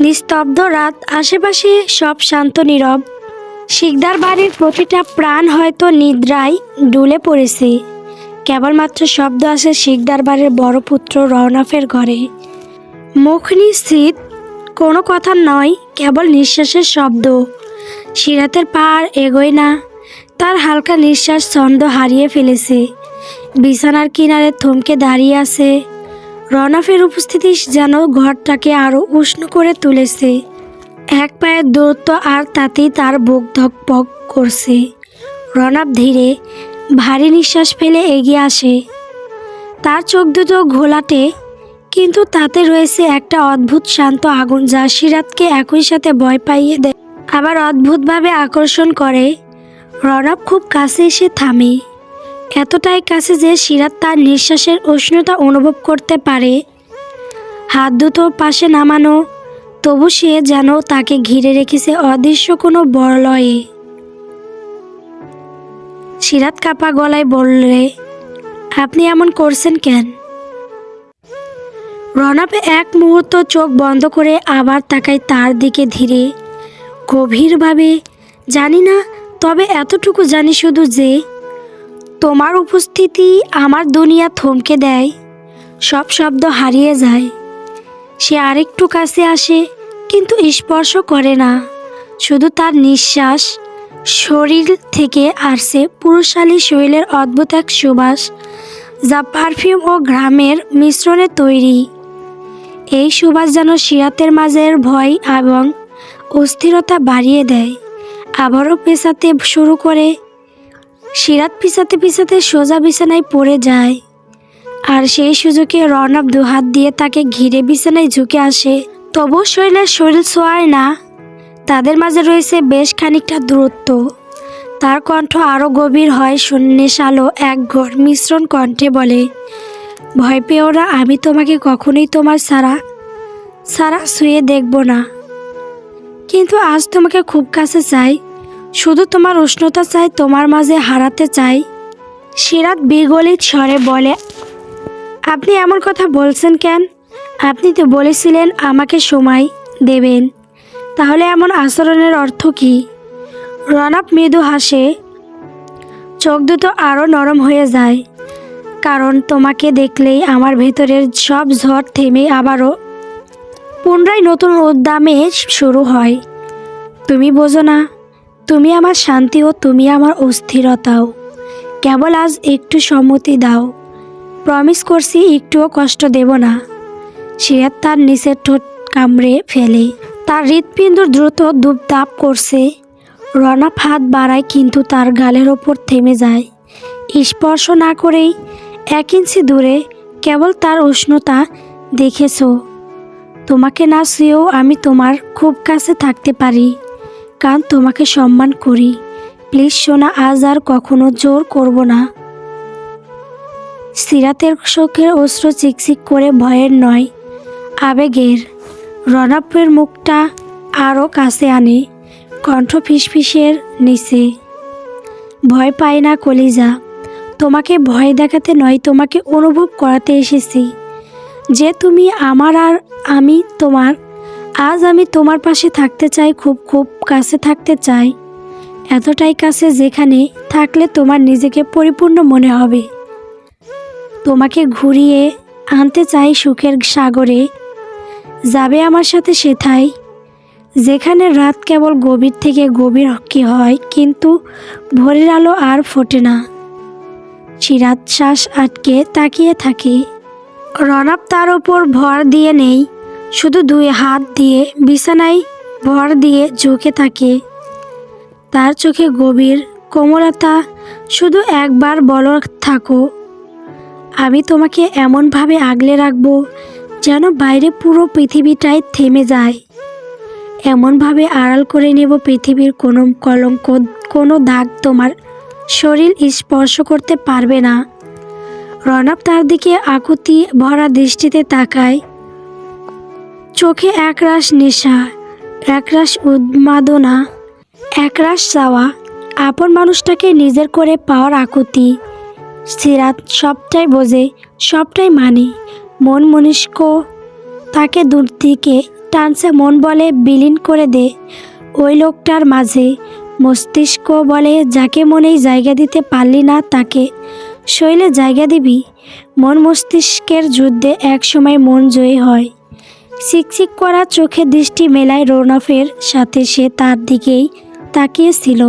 নিস্তব্ধ রাত, আশেপাশে সব শান্ত নীরব। শিকদার বাড়ির প্রতিটা প্রাণ হয়তো নিদ্রায় ডুলে পড়েছে। কেবলমাত্র শব্দ আসে শিকদার বাড়ির বড় পুত্র রওনাফের ঘরে। মুখ নিশ্চিত, কোনো কথা নয়, কেবল নিঃশ্বাসের শব্দ। সিরাতের পা আর এগোয় না, তার হালকা নিঃশ্বাস ছন্দ হারিয়ে ফেলেছে। বিছানার কিনারে থমকে দাঁড়িয়ে আছে রনাফের উপস্থিতি যেন ঘরটাকে আরও উষ্ণ করে তুলেছে। এক পায়ের দূরত্ব আর তাতেই তার বুক ধকপক করছে। রনাফ ধীরে, ভারী নিঃশ্বাস ফেলে এগিয়ে আসে। তার চোখ দুটো ঘোলাটে, কিন্তু তাতে রয়েছে একটা অদ্ভুত শান্ত আগুন যা সিরাতকে একই সাথে ভয় পাইয়ে দেয়। আবার অদ্ভুতভাবে আকর্ষণ করে। রনাব খুব কাছে এসে থামে। এতটাই কাছে যে সিরাত তার নিঃশ্বাসের উষ্ণতা অনুভব করতে পারে। হাত দুটো পাশে নামানো, তবু সে যেন তাকে ঘিরে রেখেছে অদৃশ্য কোনো বলয়ে। সিরাত কাপা গলায় বললে, আপনি এমন করছেন কেন? রনাব এক মুহূর্ত চোখ বন্ধ করে আবার তাকায় তার দিকে ধীরে। গভীরভাবে, জানি না, তবে এতটুকু জানি শুধু যে তোমার উপস্থিতি আমার দুনিয়া থমকে দেয়। সব শব্দ হারিয়ে যায়। সে আরেকটু কাছে আসে, কিন্তু স্পর্শ করে না। শুধু তার নিঃশ্বাস। শরীর থেকে আসছে পুরুষালী শৈলের অদ্ভুত এক সুবাস, যা পারফিউম ও ঘ্রামের মিশ্রণে তৈরি। এই সুবাস যেন সিরাতের মাঝের ভয় এবং অস্থিরতা বাড়িয়ে দেয়। আবারও পেশাতে শুরু করে সিরাত পিছাতে পিছাতে সোজা বিছানায় পড়ে যায়। আর সেই সুযোগে রনব দুহাত দিয়ে তাকে ঘিরে বিছানায় ঝুঁকে আসে। তবু শরীরের শরীর ছোঁয়ায় না। তাদের মাঝে রয়েছে বেশ খানিকটা দূরত্ব। তার কণ্ঠ আরও গভীর হয় শূন্যেশালো এক ঘর মিশ্রণ কণ্ঠে বলে, ভয় পেও না, আমি তোমাকে কখনোই তোমার সারা সারা শুয়ে দেখব না। কিন্তু আজ তোমাকে খুব কাছে চাই। শুধু তোমার উষ্ণতা চাই, তোমার মাঝে হারাতে চাই। সিরাত বিগলিত স্বরে বলে, আপনি এমন কথা বলছেন কেন? আপনি তো বলেছিলেন আমাকে সময় দেবেন। তাহলে এমন আচরণের অর্থ কি? রনাব মৃদু হাসে, চোখ দুটো আরও নরম হয়ে যায়। কারণ তোমাকে দেখলেই আমার ভেতরের সব ঝড় থেমে আবারও পুনরায় নতুন উদ্দামে শুরু হয়। তুমি বোঝো না তুমি আমার শান্তি ও তুমি আমার অস্থিরতাও। কেবল আজ একটু সম্মতি দাও। প্রমিস করছি একটুও কষ্ট দেব না। সিরাত তার নিচের ঠোঁট কামড়ে ফেলে। তার হৃৎপিণ্ড দ্রুত দুপদাপ করছে। রনা হাত বাড়ায় কিন্তু তার গালের ওপর থেমে যায়। স্পর্শ না করেই এক ইঞ্চি দূরে কেবল তার উষ্ণতা দেখেছ। তোমাকে না শুয়েও আমি তোমার খুব কাছে থাকতে পারি। কারণ তোমাকে সম্মান করি। প্লিজ সোনা, আজ আর কখনো জোর করব না। সিরাতের চোখের অস্ত্র চিকচিক করে ভয়ের নয়, আবেগের। রনাপের মুখটা আরও কাছে আনে, কণ্ঠ ফিসফিসের নিচে। ভয় পায় না কলিজা, তোমাকে ভয় দেখাতে নয়, তোমাকে অনুভব করাতে এসেছি। যে তুমি আমার আর আমি তোমার আজ আমি তোমার পাশে থাকতে চাই, খুব খুব কাছে থাকতে চাই। এতটাই কাছে যেখানে থাকলে তোমার নিজেকে পরিপূর্ণ মনে হবে। তোমাকে ঘুরিয়ে আনতে চাই সুখের সাগরে। যাবে আমার সাথে সেথায়। যেখানে রাত কেবল গভীর থেকে গভীর কি হয়, কিন্তু ভোরের আলো আর ফোটে না। চিরাত শ্বাস আটকে তাকিয়ে থাকে। রনাব তার ওপর ভর দিয়ে নেই। শুধু দুই হাত দিয়ে বিছানায় ভর দিয়ে ঝুঁকে থাকে। তার চোখে গভীর কোমলতা, শুধু একবার বল থাকো। আমি তোমাকে এমনভাবে আগলে রাখব যেন বাইরে পুরো পৃথিবীটাই থেমে যায়। এমনভাবে আড়াল করে নেব পৃথিবীর কোনো কলঙ্ক, কোনো দাগ তোমার শরীর স্পর্শ করতে পারবে না। রনব তার দিকে আকুতি ভরা দৃষ্টিতে তাকায়। চোখে একরাশ নেশা, একরাশ উন্মাদনা, একরাশ চাওয়া। আপন মানুষটাকে নিজের করে পাওয়ার আকুতি। সিরাত সবটাই বোঝে, সবটাই মানে। মন মনিষ্ক তাকে দূর দিকে টানছে মন বলে বিলীন করে দে। ওই লোকটার মাঝে মস্তিষ্ক বলে, যাকে মনেই জায়গা দিতে পারলি না তাকে শৈলে জায়গা দিবি। মন মস্তিষ্কের যুদ্ধে একসময় মন জয়ী হয়। চিকচিক করা চোখে দৃষ্টি মেলায় রৌনফের সাথে সে তার দিকেই তাকিয়েছিল।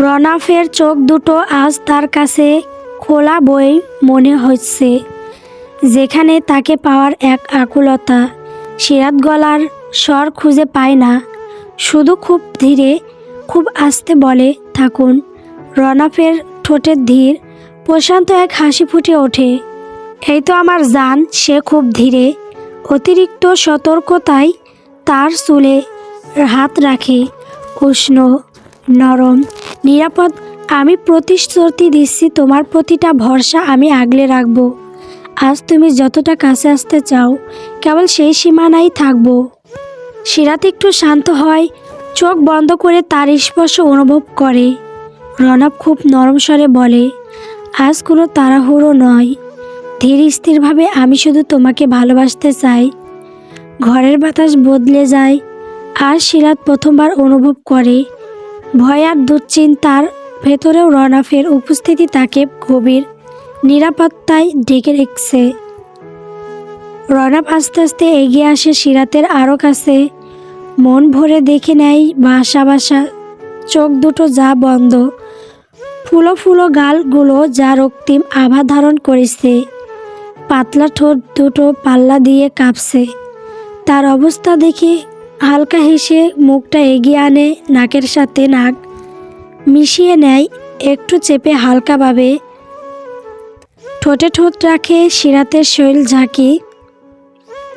রনাফের চোখ দুটো আজ তার কাছে খোলা বই মনে হচ্ছে, যেখানে তাকে পাওয়ার এক আকুলতা। সিরাত গলার স্বর খুঁজে পায় না, শুধু খুব ধীরে, খুব আস্তে বলে, থাকুন। রনাফের ঠোঁটের ধীর, প্রশান্ত এক হাসি ফুটে ওঠে, এই তো আমার জান, সে খুব ধীরে। অতিরিক্ত সতর্কতায় তার চুলে হাত রাখে। উষ্ণ, নরম, নিরাপদ। আমি প্রতিশ্রুতি দিচ্ছি, তোমার প্রতিটা ভরসা আমি আগলে রাখব। আজ তুমি যতটা কাছে আসতে চাও, কেবল সেই সীমানাই থাকব। সিরাত একটু শান্ত হয়, চোখ বন্ধ করে তার স্পর্শ অনুভব করে। রনব খুব নরম স্বরে বলে, আজ কোনো তাড়াহুড়ো নয়। ধীর স্থিরভাবে আমি শুধু তোমাকে ভালোবাসতে চাই। ঘরের বাতাস বদলে যায় আর সিরাত প্রথমবার অনুভব করে। ভয় আর দুশ্চিন্তার ভেতরেও রনাফের উপস্থিতি তাকে গভীর নিরাপত্তায় ডেকে রেখেছে। রনাফ আস্তে আস্তে এগিয়ে আসে সিরাতের আরও কাছে। মন ভরে দেখে নেয় বাসা বাসা, চোখ দুটো যা বন্ধ। ফুলো ফুলো গালগুলো যা রক্তিম আভা ধারণ করেছে। পাতলা ঠোঁট দুটো পাল্লা দিয়ে কাঁপছে। তার অবস্থা দেখে হালকা হেসে মুখটা এগিয়ে আনে নাকের সাথে নাক। মিশিয়ে নেয় একটু চেপে হালকাভাবে। ঠোঁটে ঠোঁট রাখে সিরাতের শৈল ঝাঁকি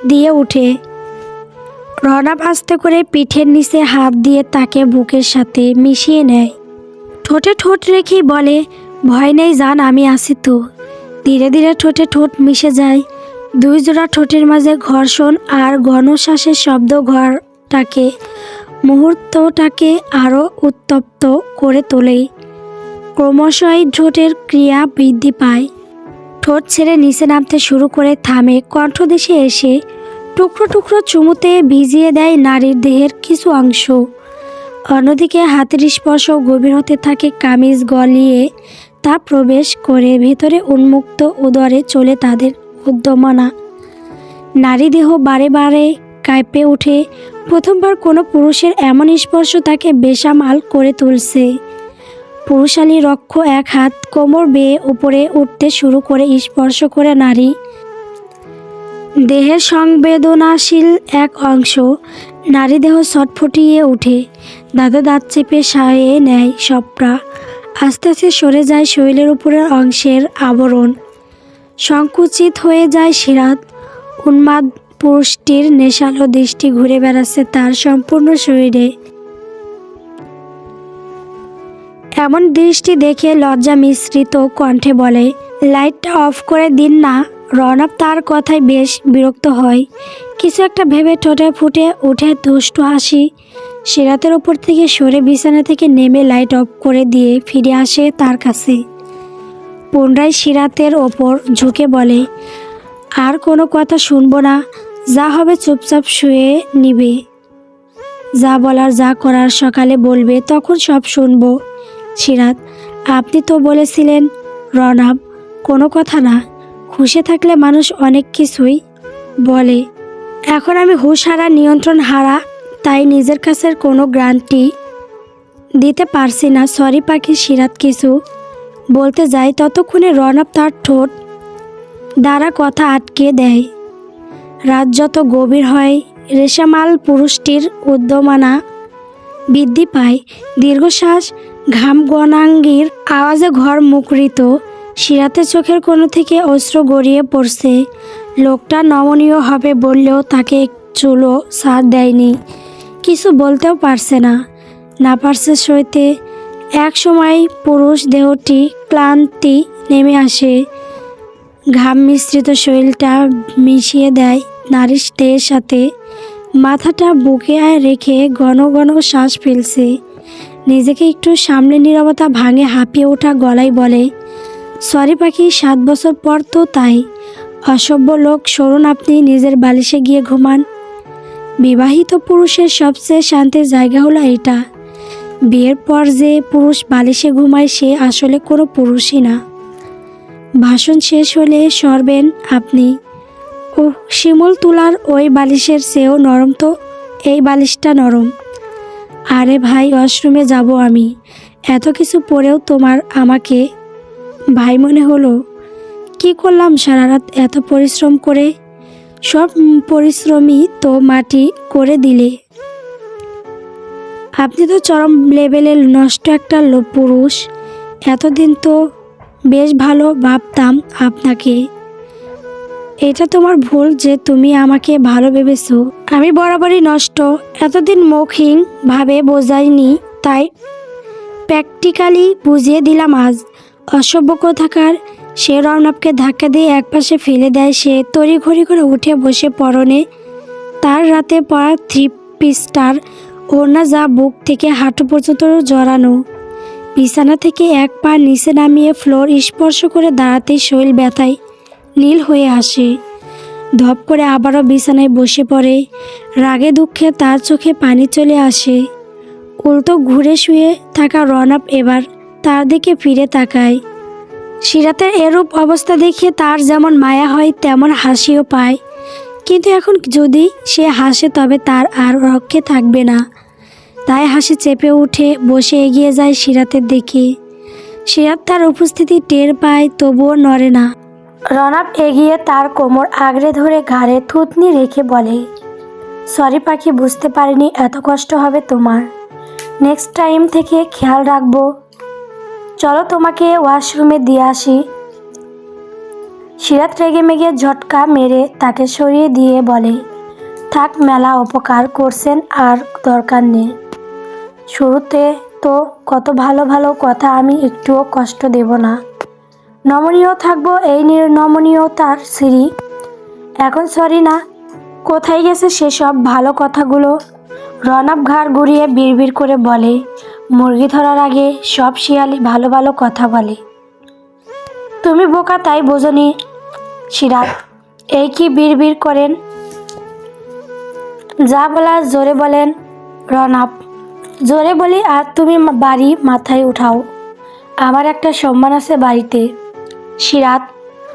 দিয়ে উঠে। রনাব আস্তে করে পিঠের নিচে হাত দিয়ে তাকে বুকের সাথে মিশিয়ে নেয়। ঠোঁটে ঠোঁট রেখেই বলে, ভয় নেই জান, আমি আছি তো। ধীরে ধীরে ঠোঁটে ঠোঁট মিশে যায়। দুই জোড়া ঠোঁটের মাঝে ঘর্ষণ আর ঘনশ্বাসের শব্দ ঘরটাকে, মুহূর্তটাকে আরও উত্তপ্ত করে তোলে। ক্রমশই ঠোঁটের ক্রিয়া বৃদ্ধি পায়। ঠোঁট ছেড়ে নিচে নামতে শুরু করে থামে। কণ্ঠদেশে এসে টুকরো টুকরো চুমুতে ভিজিয়ে দেয় নারীর দেহের কিছু অংশ। অন্যদিকে হাতের স্পর্শ গভীর হতে থাকে, কামিজ গলিয়ে তা প্রবেশ করে ভেতরে উন্মুক্ত উদরে চলে তাদের উদ্যমনা নারী দেহ বারে বারে কাঁপে ওঠে। প্রথমবার কোনো পুরুষের এমন স্পর্শ তাকে বেসামাল করে তুলছে। পুরুষালী রক্ষ এক হাত কোমর বেয়ে উপরে উঠতে শুরু করে স্পর্শ করে নারী। দেহের সংবেদনাশীল এক অংশ নারী দেহ ছটফটিয়ে ওঠে। দাদা দাঁত চেপে সায়ে নেয় সবটা। আস্তে আস্তে সরে যায় শরীরের উপরের অংশের আবরণ। সংকুচিত হয়ে যায় সিরাত উন্মাদ পুরুষটির নেশালো দৃষ্টি ঘুরে বেড়াচ্ছে তার সম্পূর্ণ শরীরে। এমন দৃষ্টি দেখে লজ্জা মিশ্রিত কণ্ঠে বলে লাইটটা অফ করে দিন না। রনব তার কথায় বেশ বিরক্ত হয়। কিছু একটা ভেবে ঠোঁটে ফুটে উঠে দুষ্টু হাসি। সিরাতের ওপর থেকে সরে বিছানা থেকে নেমে লাইট অফ করে দিয়ে ফিরে আসে তার কাছে। পুনরায় সিরাতের ওপর ঝুঁকে বলে, আর কোনো কথা শুনব না, যা হবে চুপচাপ শুয়ে নিবে। যা বলার, যা করার সকালে বলবে, তখন সব শুনব। সিরাত, আপনি তো বলেছিলেন, রনাব, কোনো কথা না, খুশি থাকলে মানুষ অনেক কিছুই বলে। এখন আমি হুশ হারা নিয়ন্ত্রণ হারা তাই নিজের কাছে কোনো গ্রান্টি দিতে পারছি না। সরি পাখি সিরাত কিছু। বলতে যাই, ততক্ষণে রনব তার ঠোঁট দ্বারা কথা আটকে দেয়। রাত যত গভীর হয়, রেশামাল পুরুষটির উদ্যমানা বৃদ্ধি পায়। দীর্ঘশ্বাস ঘাম গণাঙ্গির আওয়াজে ঘর মুখরিত। সিরাতের চোখের কোনো থেকে অস্ত্র গড়িয়ে পড়ছে। লোকটা নমনীয় হবে বললেও তাকে চুলো সার দেয়নি। কিছু বলতেও পারছে না। না পারছে সইতে। এক সময় পুরুষ দেহটি ক্লান্তি নেমে আসে। ঘাম মিশ্রিত শরীরটা মিশিয়ে দেয় নারীর দেহের সাথে। মাথাটা বুকে রেখে ঘন ঘন শ্বাস ফেলছে। নিজেকে একটু সামনে নীরবতা ভাঙে হাঁপিয়ে ওঠা গলায় বলে, সরি পাখি, সাত বছর পর তো তাই। অসভ্য লোক, সরুন আপনি নিজের বালিশে গিয়ে ঘুমান। বিবাহিত পুরুষের সবচেয়ে শান্তির জায়গা হলো এটা। বিয়ের পর যে পুরুষ বালিশে ঘুমায়, সে আসলে কোনো পুরুষই না। ভাষণ শেষ হলে সরবেন আপনি। ও শিমুল তুলার ওই বালিশের চেয়েও নরম তো, এই বালিশটা নরম। আরে ভাই, ওয়াশরুমে যাব আমি। এত কিছু পরেও তোমার আমাকে ভাই মনে হলো। কি করলাম সারা রাত এত পরিশ্রম করে? সব পরিশ্রমই তো মাটি করে দিলে। আপনি তো চরম লেভেলের নষ্ট একটা পুরুষ। এতদিন তো বেশ ভালো ভাবতাম আপনাকে। এটা তোমার ভুল যে তুমি আমাকে ভালো ভেবেছো। আমি বরাবরই নষ্ট। এতদিন মৌখিক ভাবে বোঝাইনি, তাই প্র্যাকটিক্যালি বুঝিয়ে দিলাম আজ। অসভ্য থাকার সে রৌনবকে ধাক্কা দিয়ে একপাশে ফেলে দেয়। সে তড়িঘড়ি করে উঠে বসে পরনে তার রাতে পরা থ্রি পিসটার ওড়না যা বুক থেকে হাঁটু পর্যন্ত জড়ানো। বিছানা থেকে এক পা নিচে নামিয়ে ফ্লোর স্পর্শ করে দাঁড়াতেই শরীর ব্যথায় নীল হয়ে আসে। ধপ করে আবারও বিছানায় বসে পড়ে। রাগে দুঃখে তার চোখে পানি চলে আসে। উল্টো ঘুরে শুয়ে থাকা রনব এবার তার দিকে ফিরে তাকায়। সিরাতের এরূপ অবস্থা দেখে তার যেমন মায়া হয়, তেমন হাসিও পায়। কিন্তু এখন যদি সে হাসে, তবে তার আর রক্ষে থাকবে না। তাই হাসি চেপে উঠে বসে এগিয়ে যায় সিরাতের দিকে। সিরাত তার উপস্থিতি টের পায়, তবুও নড়ে না। রনাব এগিয়ে তার কোমর আগড়ে ধরে ঘাড়ে থুতনি রেখে বলে, সরি পাখি, বুঝতে পারিনি, এত কষ্ট হবে তোমার। নেক্সট টাইম থেকে খেয়াল রাখব। চলো তোমাকে ওয়াশরুমে দিয়ে আসি। সিরাত রেগে মেগে ঝটকা মেরে তাকে সরিয়ে দিয়ে বলে, থাক মেলা, উপকার করছেন আর দরকার নেই। শুরুতে তো কত ভালো ভালো কথা আমি একটুও কষ্ট দেব না। নমনীয় থাকব এই নমনীয়তার সিঁড়ি। এখন সরি না, কোথায় গেছে সেসব ভালো কথাগুলো? রনব ঘাড় ঘুরিয়ে বিড়বিড় করে বলে মুরগি ধরার আগে সব শিয়ালি ভালো ভালো কথা বলে। তুমি বোকা তাই বোঝনি সিরাত এই কি বিড়বিড় করেন? যা বলার জোরে বলেন, রনাব। জোরে বলি আর তুমি বাড়ি মাথায় উঠাও। আমার একটা সম্মান আছে বাড়িতে সিরাত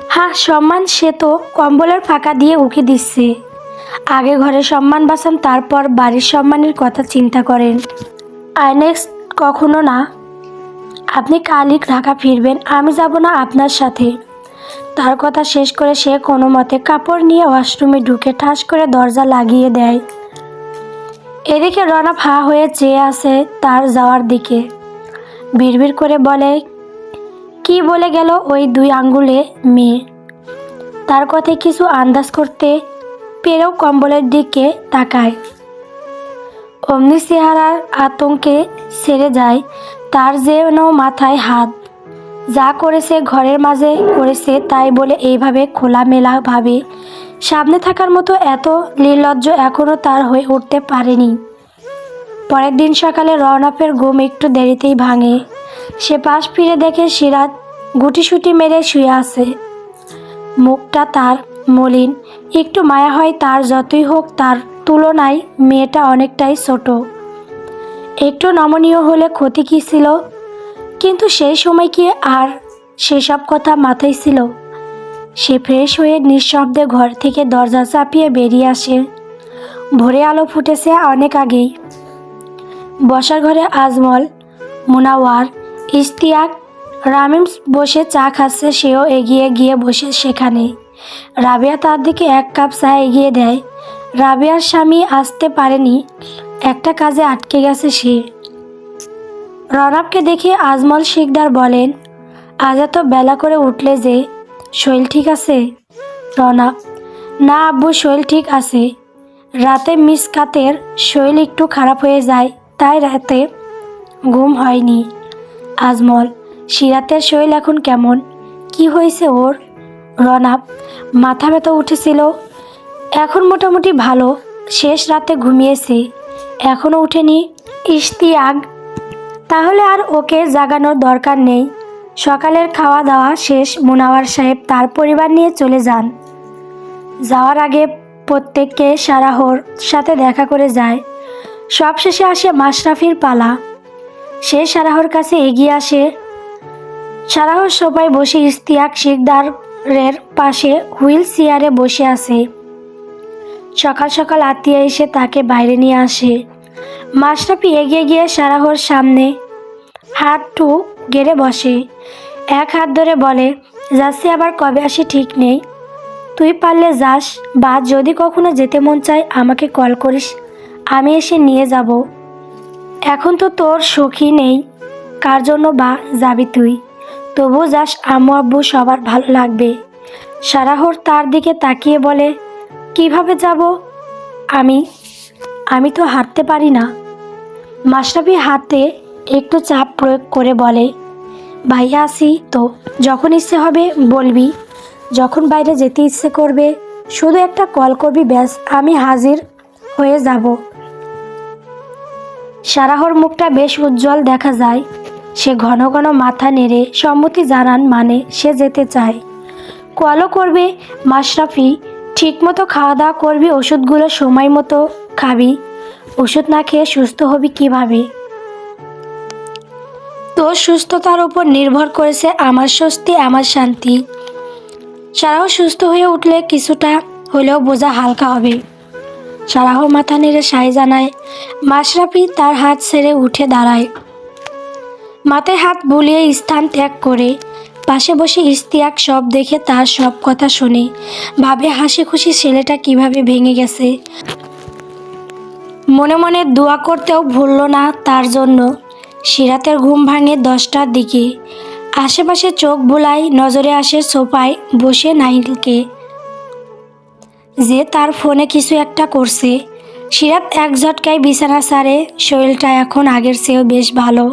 হ্যাঁ সম্মান সে তো কম্বলের ফাঁকা দিয়ে উকি দিচ্ছে। আগে ঘরে সম্মান বাঁচান, তারপর বাড়ির সম্মানের কথা চিন্তা করেন। আর নেক্সট। কখনো না। আপনি কালই ঢাকা ফিরবেন, আমি যাব না আপনার সাথে। তার কথা শেষ করে সে কোনো মতে কাপড় নিয়ে ওয়াশরুমে ঢুকে ঠাস করে দরজা লাগিয়ে দেয়। এদিকে রনা ফা হয়ে চেয়ে আছে তার যাওয়ার দিকে। বিড়বিড় করে বলে, কি বলে গেল ওই দুই আঙ্গুলে মেয়ে? তার কথায় কিছু আন্দাজ করতে পেরেও কম্বলের দিকে তাকায়। অমনি চেহারার আতঙ্কে সেরে যায়, তার যেন মাথায় হাত। যা করেছে ঘরের মাঝে করেছে তাই বলে এইভাবে খোলামেলা ভাবে। সামনে থাকার মতো এত নির্লজ্জ এখনও তার হয়ে উঠতে পারেনি। পরের দিন সকালে রওনাফের ঘুম একটু দেরিতেই ভাঙে। সে পাশ ফিরে দেখে সিরাত গুটিসুটি মেরে শুয়ে আছে। মুখটা তার মলিন, একটু মায়া হয় তার যতই হোক তার তুলনায় মেয়েটা অনেকটাই ছোট। একটু নমনীয় হলে ক্ষতি কী ছিল? কিন্তু সেই সময় কি আর সেসব কথা মাথায় ছিল? সে ফ্রেশ হয়ে নিঃশব্দে ঘর থেকে দরজা চাপিয়ে বেরিয়ে আসে। ভোরে আলো ফুটেছে অনেক আগেই। বসার ঘরে আজমল, মুনাওয়ার ইস্তিয়াক রামিম বসে চা খাচ্ছে, সেও এগিয়ে গিয়ে বসে সেখানে। রাবিয়া তার দিকে এক কাপ চা এগিয়ে দেয়। রাবিয়ার স্বামী আসতে পারেনি, একটা কাজে আটকে গেছে সে। রনাবকে দেখে আজমল শিকদার বলেন, আজ এত বেলা করে উঠলে যে শৈল ঠিক আছে? রনাব, না আব্বু শৈল ঠিক আছে। রাতে মিস কাতের শৈল একটু খারাপ হয়ে যায়, তাই রাতে ঘুম হয়নি। আজমল সিরাতের শৈল এখন কেমন? কি হয়েছে ওর? রনাব, মাথা ব্যথা উঠেছিল এখন মোটামুটি ভালো। শেষ রাতে ঘুমিয়েছে। এখনও উঠেনি। ইশতিয়াক তাহলে আর ওকে জাগানোর দরকার নেই। সকালের খাওয়া দাওয়া শেষ, মুনাওয়ার সাহেব তার পরিবার নিয়ে চলে যান। যাওয়ার আগে প্রত্যেককে সারাহর সাথে দেখা করে যায়। সবশেষে আসে মাশরাফির পালা। সে সারাহর কাছে এগিয়ে আসে। সারাহর সবাই বসে ইস্তিয়াক শিকদারের পাশে হুইল চেয়ারে বসে আছে। সকাল সকাল আত্মীয় এসে তাকে বাইরে নিয়ে আসে। মাশরাফি এগিয়ে গিয়ে সারাহর সামনে হাতটু গেড়ে বসে। এক হাত ধরে বলে, যাচ্ছি আবার কবে আসি ঠিক নেই। তুই পারলে যাস বা যদি কখনো যেতে মন চায় আমাকে কল করিস। আমি এসে নিয়ে যাব। এখন তো তোর সখী নেই। কার জন্য বা যাবি তুই? তবু যাস আম্মু আব্বু সবার ভালো লাগবে। সারাহর তার দিকে তাকিয়ে বলে কীভাবে যাব? আমি আমি তো হাঁটতে পারি না। মাশরাফি হাতে একটু চাপ প্রয়োগ করে বলে, ভাইয়া, আসি তো। যখন ইচ্ছে হবে বলবি। যখন বাইরে যেতে ইচ্ছে করবে, শুধু একটা কল করবি, ব্যাস, আমি হাজির হয়ে যাব। সারাহর মুখটা বেশ উজ্জ্বল দেখা যায়। সে ঘন ঘন মাথা নেড়ে সম্মতি জানান মানে সে যেতে চায়। কলও করবে মাশরাফি ঠিকমতো খাওয়া দাওয়া করবি, ওষুধগুলো সময় মতো খাবি। ওষুধ না খেয়ে সুস্থ হবি কীভাবে? তোর সুস্থতার উপর নির্ভর করেছে আমার স্বস্তি, আমার শান্তি। সারাহ সুস্থ হয়ে উঠলে কিছুটা হলেও বোঝা হালকা হবে। সারাহ মাথা নেড়ে সাই জানায়, মাশরাফি তার হাত ছেড়ে উঠে দাঁড়ায়। মাথায় হাত বুলিয়ে স্থান ত্যাগ করে পাশে বসে ইস্তিয়াক সব দেখে তার সব কথা শুনে। ভাবে হাসি খুশি ছেলেটা কীভাবে ভেঙে গেছে। মনে মনে দোয়া করতেও ভুলল না তার জন্য। সিরাতের ঘুম ভাঙে দশটার দিকে। আশেপাশে চোখ বুলাই নজরে আসে সোফায় বসে নাইলকে যে তার ফোনে কিছু একটা করছে। সিরাত এক ঝটকায় বিছানা সারে, শরীরটা এখন আগের চেয়েও বেশ ভালো।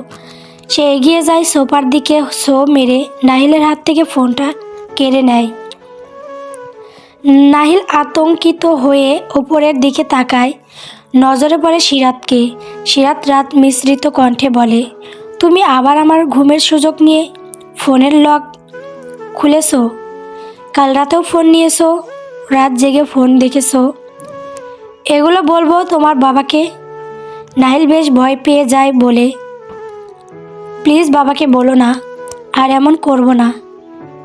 সে এগিয়ে যায় সোফার দিকে, সো মেরে। নাহিলের হাত থেকে ফোনটা কেড়ে নেয়। নাহিল আতঙ্কিত হয়ে ওপরের দিকে তাকায়। নজরে পড়ে সিরাতকে সিরাত রাত মিশ্রিত কণ্ঠে বলে, তুমি আবার আমার ঘুমের সুযোগ নিয়ে ফোনের লক খুলেছো? কাল রাতেও ফোন নিয়েছো? রাত জেগে ফোন দেখেছ? এগুলো বলব তোমার বাবাকে? নাহিল বেশ ভয় পেয়ে যায় বলে প্লিজ বাবাকে বলো না, আর এমন করব না।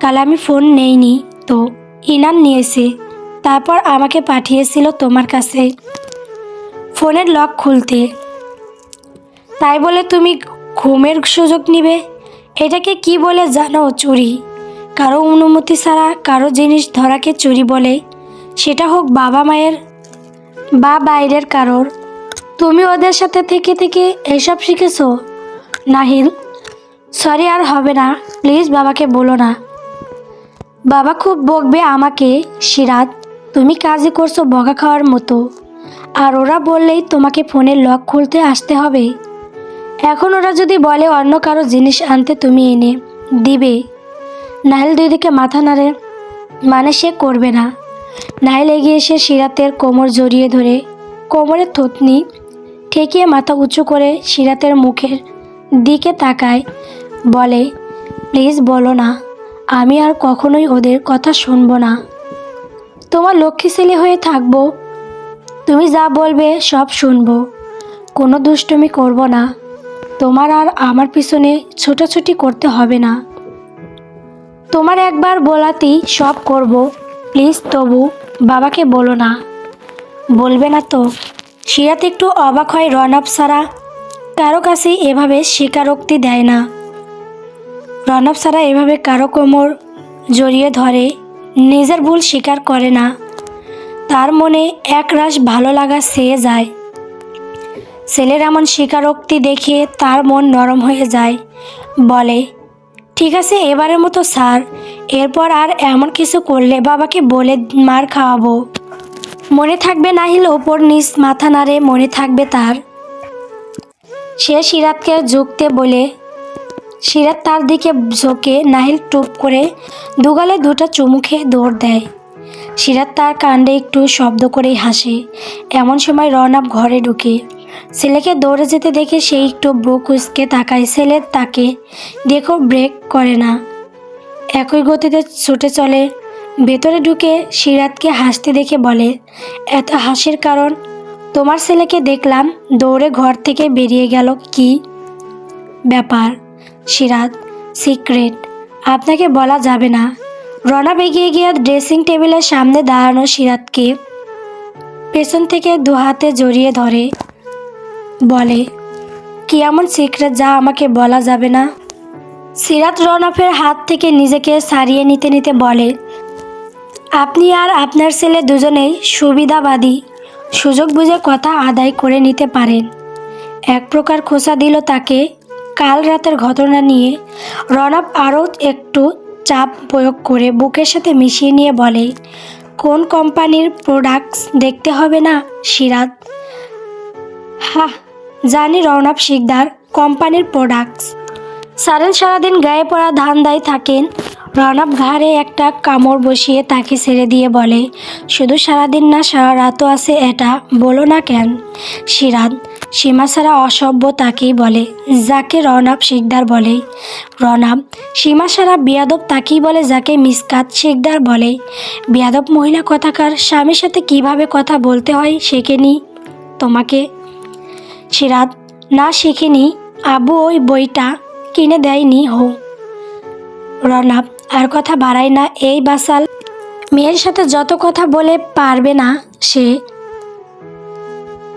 কাল আমি ফোন নেইনি তো ইনান নিয়েছে, তারপর আমাকে পাঠিয়েছিল তোমার কাছে। ফোনের লক খুলতে। তাই বলে তুমি ঘুমের সুযোগ নিবে? এটাকে কি বলে জানো চুরি? কারও অনুমতি ছাড়া কারও জিনিস ধরাকে চুরি বলে? সেটা হোক বাবা মায়ের বা বাইরের কারোর। তুমি ওদের সাথে থেকে থেকে এসব শিখেছো? নাহিল সরি, আর হবে না। প্লিজ বাবাকে বলো না। বাবা খুব বকবে আমাকে। সিরাত তুমি কাজই করছ বকা খাওয়ার মতো। আর ওরা বললেই তোমাকে ফোনের লক খুলতে আসতে হবে। এখন ওরা যদি বলে অন্য কারও জিনিস আনতে তুমি এনে দিবে, নাহিল দুই দিকে মাথা নাড়ে। মানে সে করবে না। নাহিল এগিয়ে এসে সিরাতের কোমর জড়িয়ে ধরে কোমরের থতনি ঠেকিয়ে মাথা উঁচু করে সিরাতের মুখের দিকে তাকায়। বলে, প্লিজ বলো না, আমি আর কখনোই ওদের কথা শুনব না। তোমার লক্ষ্মী ছেলে হয়ে থাকব। তুমি যা বলবে সব শুনব। কোনো দুষ্টুমি করব না। তোমার আর আমার পিছনে ছোটাছুটি করতে হবে না। তোমার একবার বলাতেই সব করব। প্লিজ তবু বাবাকে বলো না। বলবে না তো। সিরাত একটু অবাক হয় রনব সারা কারও কাছে এভাবে স্বীকারোক্তি দেয় না। রনব সারা এভাবে কারও কোমর জড়িয়ে ধরে, নিজের ভুল স্বীকার করে না। তার মনে একরাশ ভালো লাগা সেয়ে যায়। ছেলের এমন স্বীকারোক্তি দেখে তার মন নরম হয়ে যায়। বলে, ঠিক আছে, এবারের মতো স্যার এরপর আর এমন কিছু করলে বাবাকে বলে মার খাওয়াবো। মনে থাকবে না নাহিল ওপর নিচ মাথা নাড়ে, মনে থাকবে তার। সে সিরাতকে ঝুঁকতে বলে সিরাত তার দিকে ঝোঁকে নাহিল টুপ করে দুগালে দুটো চুমু খেয়ে দৌড় দেয়। সিরাত তার কাণ্ডে একটু শব্দ করেই হাসে। এমন সময় রনব ঘরে ঢুকে। ছেলেকে দৌড়ে যেতে দেখে সে একটু বুক উসকে তাকায়। ছেলে তাকে দেখো ব্রেক করে না। একই গতিতে ছুটে চলে। ভেতরে ঢুকে সিরাতকে হাসতে দেখে বলে, এত হাসির কারণ? তোমার ছেলেকে দেখলাম দৌড়ে ঘর থেকে বেরিয়ে গেল কি ব্যাপার? সিরাত, সিক্রেট, আপনাকে বলা যাবে না। রনা এগিয়ে গিয়ে ড্রেসিং টেবিলের সামনে দাঁড়ানো সিরাতকে পেছন থেকে দু হাতে জড়িয়ে ধরে, বলে, কি এমন সিক্রেট যা আমাকে বলা যাবে না? সিরাত রনফের হাত থেকে নিজেকে সারিয়ে নিতে নিতে বলে, আপনি আর আপনার ছেলে দুজনেই সুবিধাবাদী, সুযোগ বুঝে কথা আদায় করে নিতে পারেন। এক প্রকার খোসা দিল তাকে কাল রাতের ঘটনা নিয়ে রনব আরও একটু চাপ প্রয়োগ করে বুকের সাথে মিশিয়ে নিয়ে বলে, কোন কোম্পানির প্রোডাক্টস দেখতে হবে না সিরাত হা জানি রৌনব শিকদার, কোম্পানির প্রোডাক্টস সারেন সারাদিন গায়ে পড়া ধান্দায় থাকেন। রনব ঘাড়ে একটা কামড় বসিয়ে তাকে ছেড়ে দিয়ে বলে, শুধু সারাদিন না, সারা রাতও আছে এটা, বলো না কেন সিরাত সীমা ছাড়া অসভ্য তাকেই বলে, যাকে রনব শিকদার বলে। রনব সীমা ছাড়া বিয়াদব তাকেই বলে, যাকে মিসকাত শিকদার বলে। বিয়াদব মহিলা কথাকার স্বামীর সাথে কীভাবে কথা বলতে হয় শেখেনি তোমাকে? সিরাত, না শিখিনি, আবু ওই বইটা কিনে দেয়নি হো। রনাব আর কথা বাড়ায় না, এই বাসাল। মেয়ের সাথে যত কথা বলে পারবে না সে।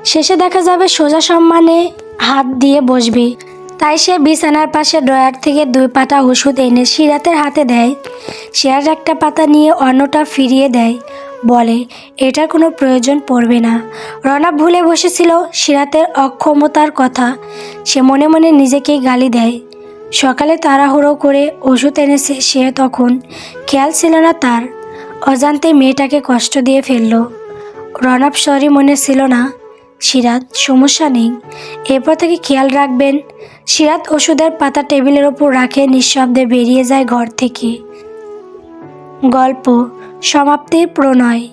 শেষে দেখা যাবে সোজা সম্মানে হাত দিয়ে বসবে। তাই সে বিছানার পাশে ড্রয়ার থেকে দুই পাতা ওষুধ এনে সিরাতের হাতে দেয়। সে আর একটা পাতা নিয়ে অন্যটা ফিরিয়ে দেয়। বলে, এটার কোনো প্রয়োজন পড়বে না। রনা ভুলে বসেছিল সিরাতের অক্ষমতার কথা। সে মনে মনে নিজেকেই গালি দেয়। সকালে তাড়াহুড়ো করে ওষুধ এনেছে সে তখন। খেয়াল ছিল না তার। অজান্তে মেয়েটাকে কষ্ট দিয়ে ফেলল। রনব সরি মনে ছিল না। সিরাত, সমস্যা নেই। এরপর থেকে খেয়াল রাখবেন, সিরাত ওষুধের পাতা টেবিলের ওপর রাখে, নিঃশব্দে বেরিয়ে যায় ঘর থেকে। গল্প, সমাপ্তির প্রণয়।